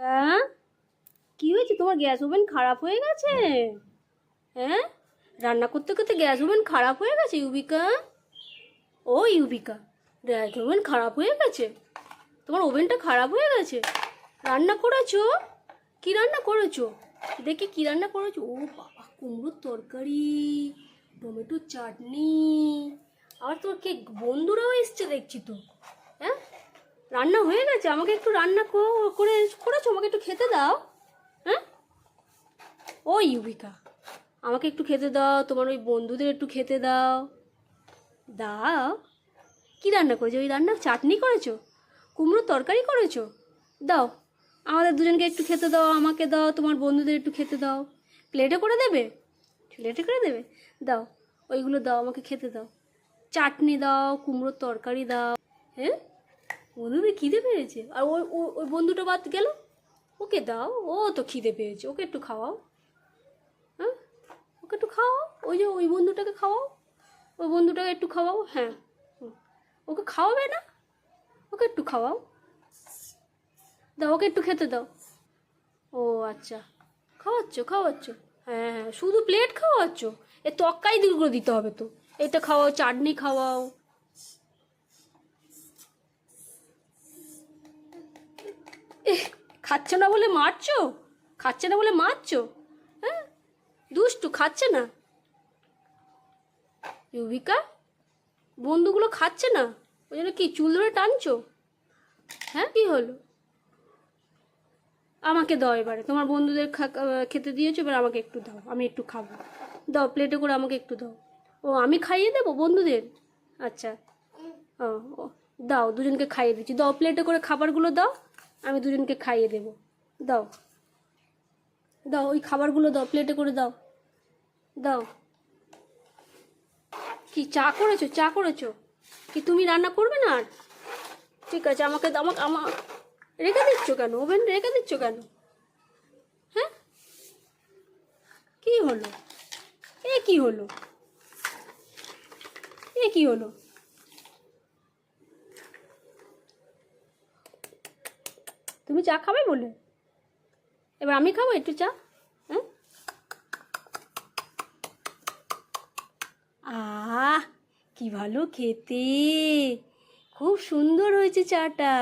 হ্যাঁ? কি হয়েছে? তোমার গ্যাস ওভেন খারাপ হয়ে গেছে? হ্যাঁ? রান্না করতে করতে গ্যাস ওভেন খারাপ হয়ে গেছে, ইউবিকা? ও, ইউবিকা গ্যাস ওভেন খারাপ হয়ে গেছে? তোমার ওভেনটা খারাপ হয়ে গেছে? রান্না করেছ? কি রান্না করেছ? দেখি কি রান্না করেছ? ও বাবা, কুমড়োর তরকারি টমেটো চাটনি। আর তোর কে বন্ধুরাও এসছে, দেখছি তো। রান্না হয়ে গেছে, আমাকে একটু রান্না করে করেছ, আমাকে একটু খেতে দাও। হ্যাঁ? ও ইউবিকা, আমাকে একটু খেতে দাও, তোমার ওই বন্ধুদের একটু খেতে দাও। দাও? কি রান্না করেছ? ওই রান্না চাটনি করেছ? কুমড়োর তরকারি করেছ? দাও, আমাদের দুজনকে একটু খেতে দাও, আমাকে দাও, তোমার বন্ধুদের একটু খেতে দাও। প্লেটে করে দেবে? প্লেটে করে দেবে? দাও, ওইগুলো দাও, আমাকে খেতে দাও। চাটনি দাও, কুমড়োর তরকারি দাও। হ্যাঁ? বন্ধুদের খিদে পেয়েছে? আর ওই ওই বন্ধুটা বাদ গেল? ওকে দাও, ও তো খিদে পেয়েছে, ওকে একটু খাওয়াও। হ্যাঁ? ওকে একটু খাওয়াও, ওই যে ওই বন্ধুটাকে খাওয়াও, ওই বন্ধুটাকে একটু খাওয়াও হ্যাঁ। ওকে খাওয়াবে না? ওকে একটু খাওয়াও। দাও, ওকে একটু খেতে দাও। ও আচ্ছা। খাওয়াচ্ছ খাওয়াচ্ছ। হ্যাঁ হ্যাঁ শুধু প্লেট খাওয়াচ্ছ? এ তক্কাই দুগুলো দিতে হবে তো। এটা খাওয়াও, চাটনি খাওয়াও। খাচ্ছে না বলে মারছো? খাচ্ছে না বলে মারছো? হ্যাঁ? দুষ্টু খাচ্ছে না। ইউবিকা বন্ধুগুলো খাচ্ছে না? ওই জন্য কি চুল ধরে টানছো? হ্যাঁ? কি হলো? আমাকে দাও এবারে। তোমার বন্ধুদের খেতে দিয়েছ এবার আমাকে একটু দাও। আমি একটু খাব। দাও প্লেটে করে আমাকে একটু দাও। ও আমি খাইয়ে দেবো বন্ধুদের? আচ্ছা। ও, দাও দুজনকে খাইয়ে দিচ্ছি। দাও প্লেটে করে খাবারগুলো দাও। আমি দুজনকে খাইয়ে দেবো। দাও। দাও, ওই খাবারগুলো দাও প্লেটে করে দাও। দাও। কি, চা করেছ? চা করেছ? কি তুমি রান্না করবে না আর? ঠিক আছে, আমাকে আমাকে আমার রেখে দিচ্ছ কেন? ওভেন রেখে দিচ্ছ কেন? হ্যাঁ? কি হলো? এ কি হলো? এ কি হলো? তুমি চা খাবে বলে এবার আমি খাব একটু চা হ্যাঁ আহ, কি ভালো খেতে। খুব সুন্দর হয়েছে চাটা।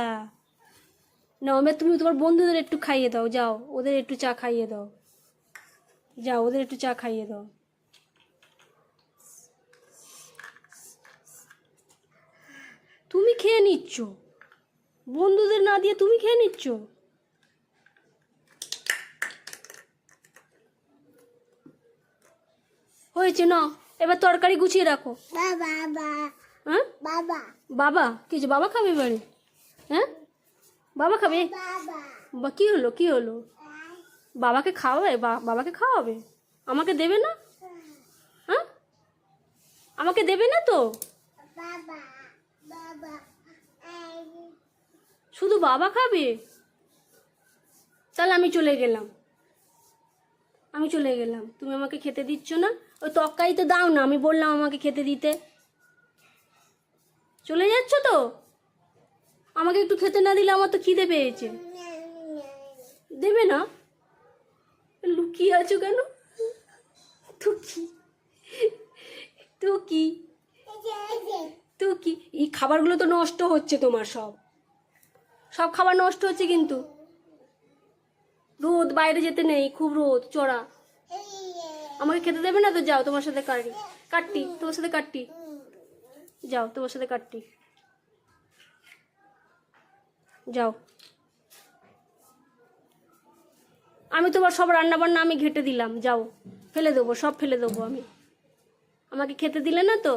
না, এবার তুমি তোমার বন্ধুদের একটু খাইয়ে দাও, যাও, ওদের একটু চা খাইয়ে দাও। যাও, ওদের একটু চা খাইয়ে দাও। তুমি খেয়ে নিচ্ছ। বন্ধুদের না দিয়ে তুমি খেয়ে নিচ্ছ? হয়েছে না। এবার তরকারি গুছিয়ে রাখো। বাবা হ্যাঁ? বাবা। বাবা? কিছু বাবা খাবে এবারে? হ্যাঁ? বাবা খাবে? বা কি হলো কি হলো? বাবাকে খাওয়াবে? বাবাকে খাওয়াবে? আমাকে দেবে না? হ্যাঁ? আমাকে দেবে না তো? বাবা বাবা। শুধু বাবা খাবে? তাহলে আমি চলে গেলাম। আমি চলে গেলাম। তুমি আমাকে খেতে দিচ্ছ না? ওই তক্কাই তো দাও না আমি বললাম আমাকে খেতে দিতে। চলে যাচ্ছ তো? আমাকে একটু খেতে না দিলে আমার তো খিদে পেয়েছে। দেবে না? লুকিয়ে আছো কেন? তো কি তো কি তো কি এই খাবারগুলো তো নষ্ট হচ্ছে তোমার সব। সব খাবার নষ্ট হচ্ছে কিন্তু। রোদ, বাইরে যেতে নেই, খুব রোদ, চড়া। আমাকে খেতে দেবে না তো? যাও, তোমার সাথে কাটি। কাটটি তোমার সাথে কাটটি যাও, তোমার সাথে কাটটি যাও। আমি তোমার সব রান্না বান্না আমি ঘেটে দিলাম, যাও। ফেলে দেবো, সব ফেলে দেবো আমি। আমাকে খেতে দিলে না তো?